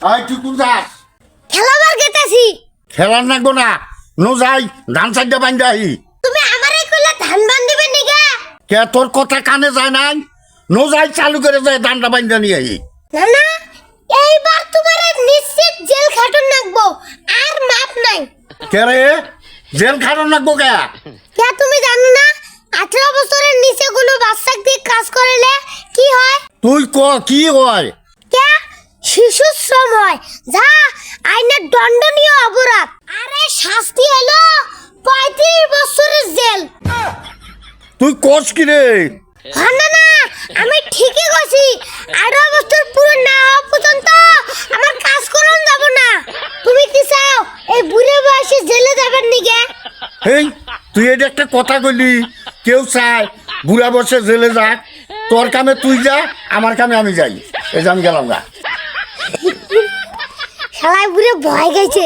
I যাস খেলাবার গেতেছি। খেলার নাগবো না নো যাই ধান সাইডে বান্ধে আহি। তুমি আমারে কইলা ধান বান দিবে নিগা? কে তোর কথা কানে যায় নাই? নো যাই চালু করে যায় ধানটা বান্ধে নিয়ে আহি। না না এইবার তোমার নিশ্চিত জেল খাটুন নাকবো আর মাপ নাই। কে রে? জেল খানো নাগবো কে? কে তুমি জানো না আঠারো বছরের নিচে কোনো বাচ্চা দিয়ে কাজ করলে কি হয়? তুই ক কি হয়? কে? শিশু শ্রম হয়। যা আইনের দণ্ডনীয় অপরাধ। আরে শাস্তি হলো পঁয়ত্রিশ বছরের জেল। তুই কস কি রে? না না আমি ঠিকই আঠারো বছর পুরো না হওয়া পর্যন্ত আমার কাজ করুন যাব না। তুমি কি চাও এই বুড়ে বয়সে জেলে যাবেন নিগে হেই তুই এটা একটা কথা কইলি। কেউ চায় বুড়া বসে জেলে যাক। তোর কামে তুই যা আমার কামে আমি যাই। এই যে আমি গেলাম গা। শালায় বুড়ে ভয় গেছে।